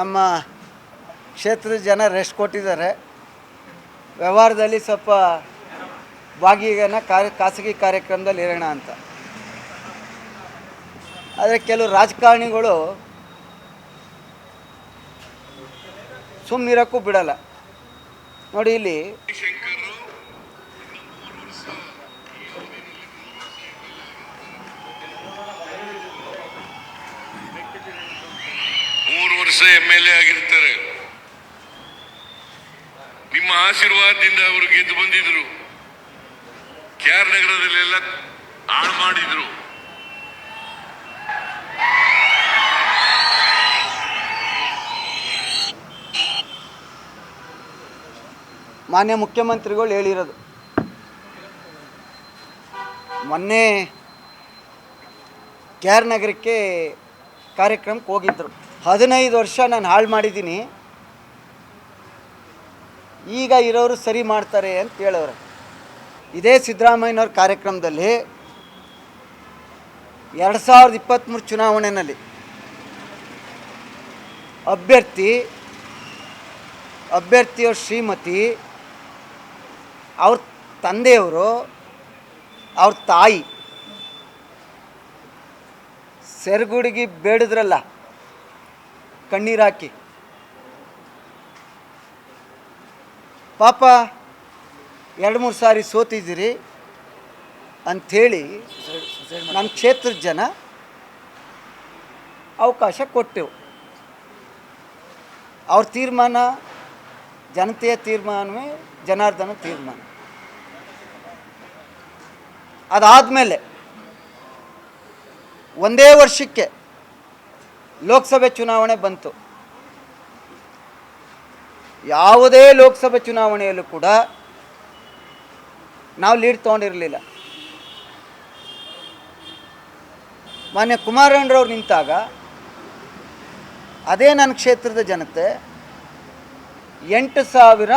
ನಮ್ಮ ಕ್ಷೇತ್ರದ ಜನ ರೆಸ್ಟ್ ಕೊಟ್ಟಿದ್ದಾರೆ. ವ್ಯವಹಾರದಲ್ಲಿ ಸ್ವಲ್ಪ ಭಾಗಿಗನ ಕಾರ್ಯ, ಖಾಸಗಿ ಕಾರ್ಯಕ್ರಮದಲ್ಲಿ ಇರೋಣ ಅಂತ. ಆದರೆ ಕೆಲವು ರಾಜಕಾರಣಿಗಳು ಸುಮ್ಮನಿರೋಕ್ಕೂ ಬಿಡಲ್ಲ. ನೋಡಿ ಇಲ್ಲಿ ಮೂರು ವರ್ಷ ಎಂ ಎಲ್ ಎ ಆಗಿರ್ತಾರೆ. ನಿಮ್ಮ ಆಶೀರ್ವಾದದಿಂದ ಅವರು ಗೆದ್ದು ಬಂದಿದ್ರು. ಕೆ ಆರ್ ನಗರದಲ್ಲೆಲ್ಲ ಹಾಳು ಮಾಡಿದ್ರು. ಮಾನ್ಯ ಮುಖ್ಯಮಂತ್ರಿಗಳು ಹೇಳಿರೋದು. ಮೊನ್ನೆ ಕೆ ಆರ್ ನಗರಕ್ಕೆ ಕಾರ್ಯಕ್ರಮಕ್ಕೆ ಹೋಗಿದ್ದರು ಹದಿನೈದು ವರ್ಷ ನಾನು ಹಾಳು ಮಾಡಿದ್ದೀನಿ. ಈಗ ಇರೋರು ಸರಿ ಮಾಡ್ತಾರೆ ಅಂತ ಹೇಳೋರು. ಇದೇ ಸಿದ್ದರಾಮಯ್ಯನವ್ರ ಕಾರ್ಯಕ್ರಮದಲ್ಲಿ ಎರಡು ಸಾವಿರದ ಇಪ್ಪತ್ತ್ಮೂರು ಚುನಾವಣೆಯಲ್ಲಿ ಅಭ್ಯರ್ಥಿ, ಅಭ್ಯರ್ಥಿಯವ್ರ ಶ್ರೀಮತಿ, ಅವ್ರ ತಂದೆಯವರು, ಅವ್ರ ತಾಯಿ. ಸೆರಗುಡಿಗೆ ಬೇಡಿದ್ರಲ್ಲ. ಕಣ್ಣೀರಾಕಿ ಪಾಪ, ಎರಡು ಮೂರು ಸಾರಿ ಸೋತಿದ್ದೀರಿ ಅಂಥೇಳಿ ನಮ್ಮ ಕ್ಷೇತ್ರದ ಜನ ಅವಕಾಶ ಕೊಟ್ಟೆವು. ಅವ್ರ ತೀರ್ಮಾನ, ಜನತೆಯ ತೀರ್ಮಾನವೇ ಜನಾರ್ದನ ತೀರ್ಮಾನ. ಅದಾದಮೇಲೆ ಒಂದೇ ವರ್ಷಕ್ಕೆ ಲೋಕಸಭೆ ಚುನಾವಣೆ ಬಂತು. ಯಾವುದೇ ಲೋಕಸಭೆ ಚುನಾವಣೆಯಲ್ಲೂ ಕೂಡ ನಾವು ಲೀಡ್ ತೊಗೊಂಡಿರಲಿಲ್ಲ. ಮಾನ್ಯ ಕುಮಾರಣ್ಣರವ್ರು ನಿಂತಾಗ ಅದೇ ನನ್ನ ಕ್ಷೇತ್ರದ ಜನತೆ ಎಂಟು ಸಾವಿರ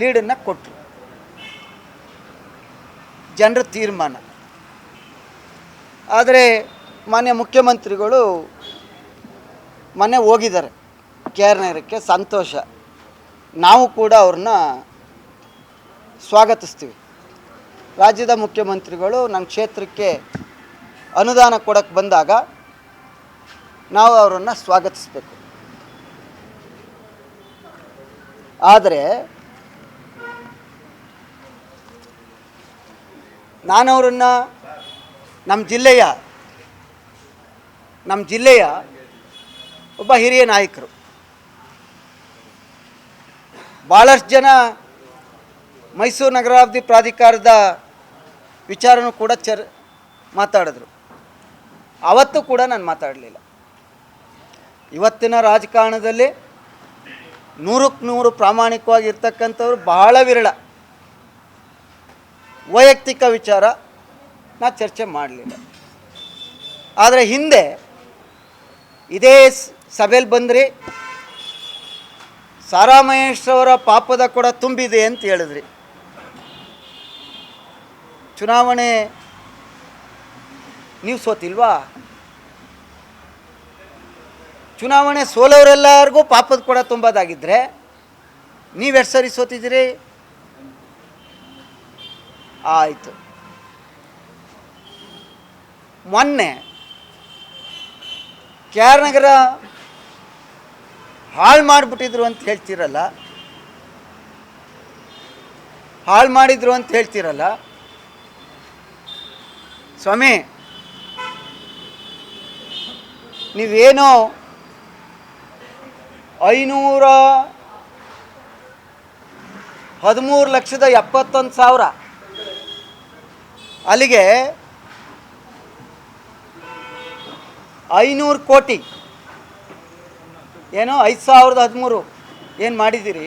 ಲೀಡನ್ನು ಕೊಟ್ಟರು ಜನರ ತೀರ್ಮಾನ. ಆದರೆ ಮಾನ್ಯ ಮುಖ್ಯಮಂತ್ರಿಗಳು ಮೊನ್ನೆ ಹೋಗಿದ್ದಾರೆ. ಕೆ ಆರ್ ನಗರಕ್ಕೆ ಸಂತೋಷ. ನಾವು ಕೂಡ ಅವ್ರನ್ನ ಸ್ವಾಗತಿಸ್ತೀವಿ. ರಾಜ್ಯದ ಮುಖ್ಯಮಂತ್ರಿಗಳು ನನ್ನ ಕ್ಷೇತ್ರಕ್ಕೆ ಅನುದಾನ ಕೊಡೋಕ್ಕೆ ಬಂದಾಗ ನಾವು ಅವರನ್ನು ಸ್ವಾಗತಿಸಬೇಕು. ಆದರೆ ನಾನು ಅವರನ್ನು ನಮ್ಮ ಜಿಲ್ಲೆಯ ನಮ್ಮ ಜಿಲ್ಲೆಯ ಒಬ್ಬ ಹಿರಿಯ ನಾಯಕರು. ಭಾಳಷ್ಟು ಜನ ಮೈಸೂರು ನಗರಾಭಿವೃದ್ಧಿ ಪ್ರಾಧಿಕಾರದ ವಿಚಾರನೂ ಕೂಡ ಚರ್ ಮಾತಾಡಿದ್ರು. ಅವತ್ತು ಕೂಡ ನಾನು ಮಾತಾಡಲಿಲ್ಲ. ಇವತ್ತಿನ ರಾಜಕಾರಣದಲ್ಲಿ ನೂರಕ್ಕೆ ನೂರು ಪ್ರಾಮಾಣಿಕವಾಗಿರ್ತಕ್ಕಂಥವ್ರು ಬಹಳ ವಿರಳ. ವೈಯಕ್ತಿಕ ವಿಚಾರ ನಾ ಚರ್ಚೆ ಮಾಡಲಿಲ್ಲ. ಆದರೆ ಹಿಂದೆ ಇದೇ ಸಭೆಯಲ್ಲಿ ಬಂದ್ರಿ ಸಾರಾ ಮಹೇಶ್ರವರ ಪಾಪದ ಕೂಡ ತುಂಬಿದೆ ಅಂತ ಹೇಳಿದ್ರಿ. ಚುನಾವಣೆ ನೀವು ಸೋತಿಲ್ವಾ? ಚುನಾವಣೆ ಸೋಲವರೆಲ್ಲರಿಗೂ ಪಾಪದ ಕೂಡ ತುಂಬೋದಾಗಿದ್ದರೆ ನೀವೆಷ್ಟು ಸರಿ ಸೋತಿದ್ದೀರಿ? ಆಯಿತು. ಮೊನ್ನೆ ಕೆ ಆರ್ ನಗರ ಹಾಳು ಮಾಡಿಬಿಟ್ಟಿದ್ರು ಅಂತ ಹೇಳ್ತಿರಲ್ಲ. ಹಾಳು ಮಾಡಿದ್ರು ಅಂತ ಹೇಳ್ತಿರಲ್ಲ. ಸ್ವಾಮಿ, ನೀವೇನೋ ಐನೂರ ಹದಿಮೂರು ಲಕ್ಷದ ಎಪ್ಪತ್ತೊಂದು ಸಾವಿರ ಅಲ್ಲಿಗೆ ಐನೂರು ಕೋಟಿ ಏನೋ ಐದು ಸಾವಿರದ ಹದಿಮೂರು ಏನು ಮಾಡಿದ್ದೀರಿ?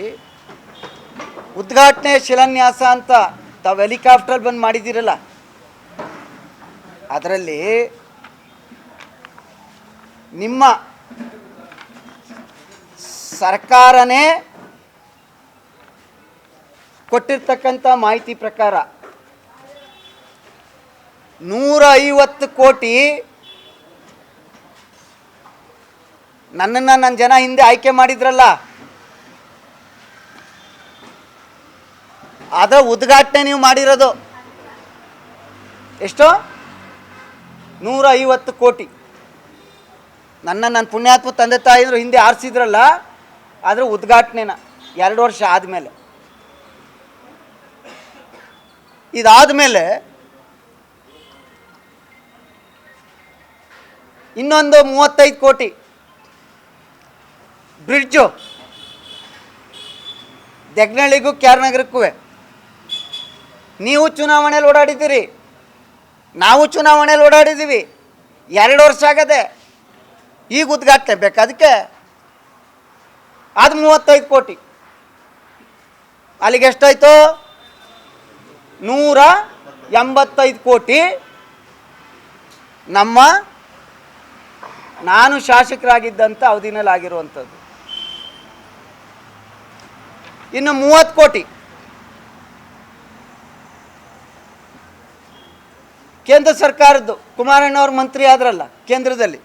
ಉದ್ಘಾಟನೆ ಶಿಲಾನ್ಯಾಸ ಅಂತ ತಾವು ಹೆಲಿಕಾಪ್ಟರ್ ಬಂದು ಮಾಡಿದ್ದೀರಲ್ಲ. ಅದರಲ್ಲಿ ನಿಮ್ಮ ಸರ್ಕಾರನೇ ಕೊಟ್ಟಿರ್ತಕ್ಕಂಥ ಮಾಹಿತಿ ಪ್ರಕಾರ ನೂರ ಐವತ್ತು ಕೋಟಿ ನನ್ನನ್ನು ನನ್ನ ಜನ ಹಿಂದೆ ಆಯ್ಕೆ ಮಾಡಿದ್ರಲ್ಲ? ಅದರ ಉದ್ಘಾಟನೆ ನೀವು ಮಾಡಿರೋದು. ಎಷ್ಟು? ನೂರ ಐವತ್ತು ಕೋಟಿ. ನನ್ನ ನನ್ನ ಪುಣ್ಯಾತ್ಮ ತಂದೆ ತಾಯಿದ್ರು ಹಿಂದೆ ಆರಿಸಿದ್ರಲ್ಲ ಅದರ ಉದ್ಘಾಟನೆನ ಎರಡು ವರ್ಷ ಆದಮೇಲೆ. ಇದಾದಮೇಲೆ ಇನ್ನೊಂದು ಮೂವತ್ತೈದು ಕೋಟಿ. ಬ್ರಿಡ್ಜು. ದೆಗ್ನಳ್ಳಿಗೂ ಕ್ಯಾರ್ನಗರಕ್ಕೂ ನೀವು ಚುನಾವಣೆಯಲ್ಲಿ ಓಡಾಡಿದ್ದೀರಿ. ನಾವು ಚುನಾವಣೆಯಲ್ಲಿ ಓಡಾಡಿದ್ದೀವಿ. ಎರಡು ವರ್ಷ ಆಗದೆ ಈಗ ಉದ್ಘಾಟನೆ ಬೇಕು. ಅದಕ್ಕೆ ಅದು ಮೂವತ್ತೈದು ಕೋಟಿ. ಅಲ್ಲಿಗೆ ಎಷ್ಟಾಯ್ತು? ನೂರ ಎಂಬತ್ತೈದು ಕೋಟಿ. ನಮ್ಮ ನಾನು ಶಾಸಕರಾಗಿದ್ದಂಥ ಅವಧಿನಲ್ಲಿ ಆಗಿರುವಂಥದ್ದು ಇನ್ನು ಮೂವತ್ತು ಕೋಟಿ. ಕೇಂದ್ರ ಸರ್ಕಾರದ್ದು, ಕುಮಾರಣ್ಣ ಅವ್ರ ಮಂತ್ರಿ ಆದ್ರಲ್ಲ ಕೇಂದ್ರದಲ್ಲಿ.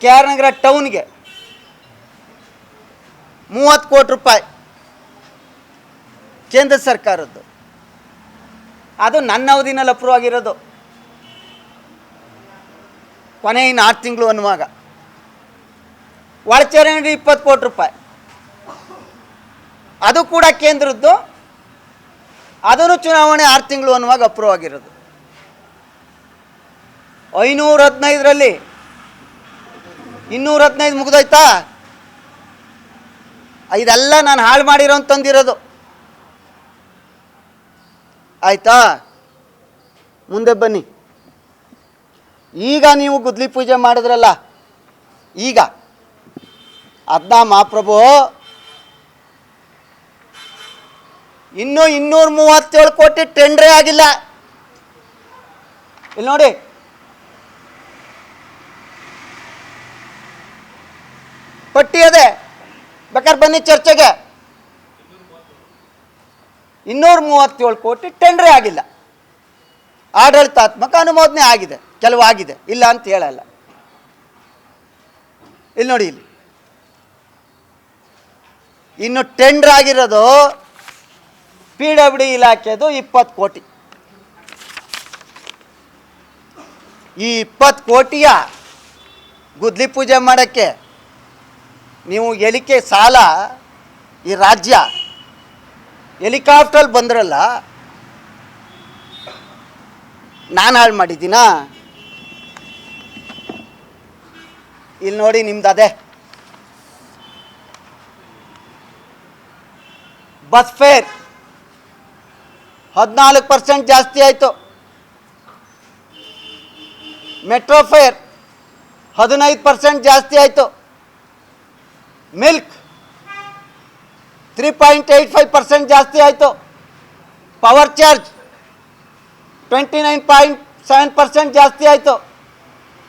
ಕೆ ಆರ್ ನಗರ ಟೌನ್ಗೆ ಮೂವತ್ತು ಕೋಟಿ ರೂಪಾಯಿ ಕೇಂದ್ರ ಸರ್ಕಾರದ್ದು. ಅದು ನನ್ನ ಅವಧಿನಲ್ಲಿ ಅಪ್ರೂವ್ ಆಗಿರೋದು. ಕೊನೆ ಇನ್ನು ಆರು ತಿಂಗಳು ಅನ್ನುವಾಗ. ಒಳಚರಂಡಿ ಇಪ್ಪತ್ತು ಕೋಟಿ ರೂಪಾಯಿ. ಅದು ಕೂಡ ಕೇಂದ್ರದ್ದು. ಅದನ್ನು ಚುನಾವಣೆ ಆರು ತಿಂಗಳು ಅನ್ನುವಾಗ ಅಪ್ರೂವ್ ಆಗಿರೋದು. ಐನೂರ ಹದಿನೈದರಲ್ಲಿ. ಇನ್ನೂರ ಹದಿನೈದು ಮುಗಿದೋಯ್ತಾ? ಇದೆಲ್ಲ ನಾನು ಹಾಳು ಮಾಡಿರೋ ತಂದಿರೋದು. ಆಯ್ತಾ? ಮುಂದೆ ಬನ್ನಿ. ಈಗ ನೀವು ಗುದ್ಲಿ ಪೂಜೆ ಮಾಡಿದ್ರಲ್ಲ, ಈಗ. ಅದನ್ನ ಮಹಾಪ್ರಭು ಇನ್ನೂ ಇನ್ನೂರ ಮೂವತ್ತೇಳು ಕೋಟಿ ಟೆಂಡ್ರೇ ಆಗಿಲ್ಲ. ಇಲ್ಲಿ ನೋಡಿ. ಪಟ್ಟಿ ಅದೇ. ಬೇಕಾದ್ರೆ ಬನ್ನಿ ಚರ್ಚೆಗೆ. ಇನ್ನೂರ ಮೂವತ್ತೇಳು ಕೋಟಿ ಟೆಂಡ್ರೇ ಆಗಿಲ್ಲ. ಆಡಳಿತಾತ್ಮಕ ಅನುಮೋದನೆ ಆಗಿದೆ. ಕೆಲವು ಆಗಿದೆ. ಇಲ್ಲ ಅಂತ ಹೇಳಲ್ಲ. ಇಲ್ಲಿ ನೋಡಿ ಇಲ್ಲಿ. ಇನ್ನು ಟೆಂಡರ್ ಆಗಿರೋದು ಪಿ ಡಬ್ಲ್ಯೂ ಇಲಾಖೆದು ಇಪ್ಪತ್ತು ಕೋಟಿ. ಈ ಇಪ್ಪತ್ತು ಕೋಟಿಯ ಗುದ್ಲಿ ಪೂಜೆ ಮಾಡೋಕ್ಕೆ ನೀವು ಎಲಿಕೆ ಸಾಲ ಈ ರಾಜ್ಯ ಹೆಲಿಕಾಪ್ಟರ್ ಬಂದ್ರಲ್ಲ, ನಾನು ಹಾಳು ಮಾಡಿದ್ದೀನಾ? ಇಲ್ಲಿ ನೋಡಿ ನಿಮ್ದು ಅದೇ. Bus fare. ಹದಿನಾಲ್ಕು ಪರ್ಸೆಂಟ್ ಜಾಸ್ತಿ ಆಯಿತು ಮೆಟ್ರೋ ಫೇರ್ ಹದಿನೈದು ಪರ್ಸೆಂಟ್ ಜಾಸ್ತಿ ಆಯಿತು milk three point eight five percent ಜಾಸ್ತಿ ಆಯಿತು power charge twenty nine point seven percent ಜಾಸ್ತಿ ಆಯಿತು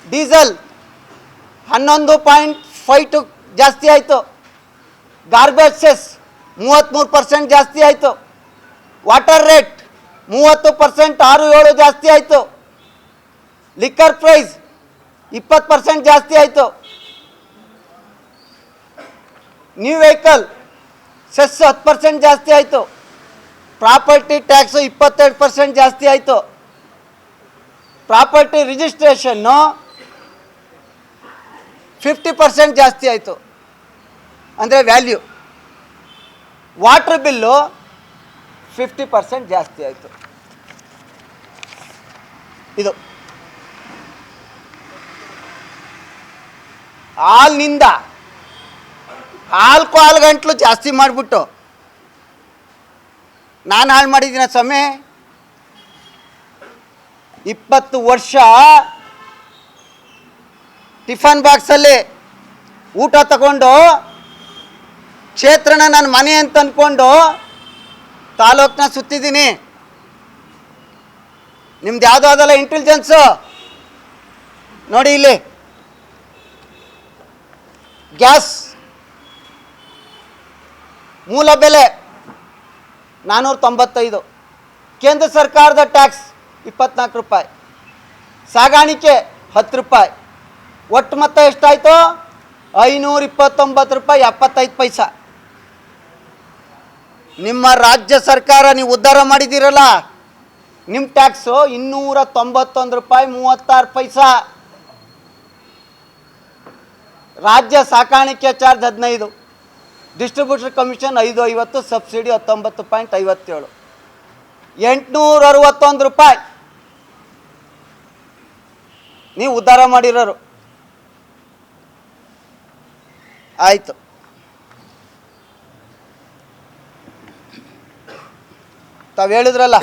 ಡೀಸೆಲ್ ಹನ್ನೊಂದು ಪಾಯಿಂಟ್ ಫೈವ್ ಟು ಜಾಸ್ತಿ ಆಯಿತು ಗಾರ್ಬೇಜ್ ಸೆಸ್ ಮೂವತ್ತ್ಮೂರು ಪರ್ಸೆಂಟ್ ಜಾಸ್ತಿ ಆಯಿತು ವಾಟರ್ ರೇಟ್ ಮೂವತ್ತು ಪರ್ಸೆಂಟ್ ಆರು ಏಳು ಜಾಸ್ತಿ ಆಯಿತು. ಲಿಕ್ಕರ್ ಪ್ರೈಸ್ ಇಪ್ಪತ್ತು ಪರ್ಸೆಂಟ್ ಜಾಸ್ತಿ ಆಯಿತು. ನ್ಯೂ ವೆಹಿಕಲ್ ಸೆಸ್ ಹತ್ತು ಪರ್ಸೆಂಟ್ ಜಾಸ್ತಿ ಆಯಿತು. ಪ್ರಾಪರ್ಟಿ ಟ್ಯಾಕ್ಸು ಇಪ್ಪತ್ತೆರಡು ಪರ್ಸೆಂಟ್ ಜಾಸ್ತಿ ಆಯಿತು. ಪ್ರಾಪರ್ಟಿ ರಿಜಿಸ್ಟ್ರೇಷನ್ನು ಫಿಫ್ಟಿ ಪರ್ಸೆಂಟ್ ಜಾಸ್ತಿ ಆಯಿತು. ಅಂದರೆ value water bill fifty percent ಜಾಸ್ತಿ ಆಯಿತು. ಇದು. ಹಾಲಿನಿಂದ ಹಾಲು ಗಂಟ್ಲು ಜಾಸ್ತಿ ಮಾಡಿಬಿಟ್ಟು ನಾನು ಹಾಳು ಮಾಡಿದ್ದೀನ ಸಮಯ ಇಪ್ಪತ್ತು ವರ್ಷ ಟಿಫನ್ ಬಾಕ್ಸಲ್ಲಿ ಊಟ ತಗೊಂಡು ಕ್ಷೇತ್ರನ ನನ್ನ ಮನೆ ಅಂತ ಅಂದ್ಕೊಂಡು ತಾಲೂಕ್ನ ಸುತ್ತಿದ್ದೀನಿ. ನಿಮ್ದು ಯಾವುದೋ ಅದಲ್ಲ ಇಂಟೆಲಿಜೆನ್ಸು ನೋಡಿ ಇಲ್ಲಿ. ಗ್ಯಾಸ್. ಮೂಲ ಬೆಲೆ ನಾನ್ನೂರ ತೊಂಬತ್ತೈದು ಕೇಂದ್ರ ಸರ್ಕಾರದ ಟ್ಯಾಕ್ಸ್ ಇಪ್ಪತ್ನಾಲ್ಕು ರೂಪಾಯಿ. ಸಾಗಾಣಿಕೆ ಹತ್ತು ರೂಪಾಯಿ. ಒಟ್ಟು ಮೊತ್ತ ಎಷ್ಟಾಯಿತು? ಐನೂರ ಇಪ್ಪತ್ತೊಂಬತ್ತು ರೂಪಾಯಿ ಎಪ್ಪತ್ತೈದು ಪೈಸಾ. ನಿಮ್ಮ ರಾಜ್ಯ ಸರ್ಕಾರ ನೀವು ಉದ್ಧಾರ ಮಾಡಿದ್ದೀರಲ್ಲ? ನಿಮ್ಮ ಟ್ಯಾಕ್ಸು ಇನ್ನೂರ ತೊಂಬತ್ತೊಂದು ರೂಪಾಯಿ ಮೂವತ್ತಾರು ಪೈಸಾ. ರಾಜ್ಯ ಸಾಕಾಣಿಕೆ ಚಾರ್ಜ್ ಹದಿನೈದು. ಡಿಸ್ಟ್ರಿಬ್ಯೂಟರ್ ಕಮಿಷನ್ ಐದು ಐವತ್ತು, ಸಬ್ಸಿಡಿ ಹತ್ತೊಂಬತ್ತು ಪಾಯಿಂಟ್ ಐವತ್ತೇಳು. ಎಂಟುನೂರ ಅರವತ್ತೊಂದು ರೂಪಾಯಿ. ನೀವು ಉದ್ಧಾರ ಮಾಡಿರೋರು. ಆಯಿತು. ತಾವು ಹೇಳಿದ್ರಲ್ಲ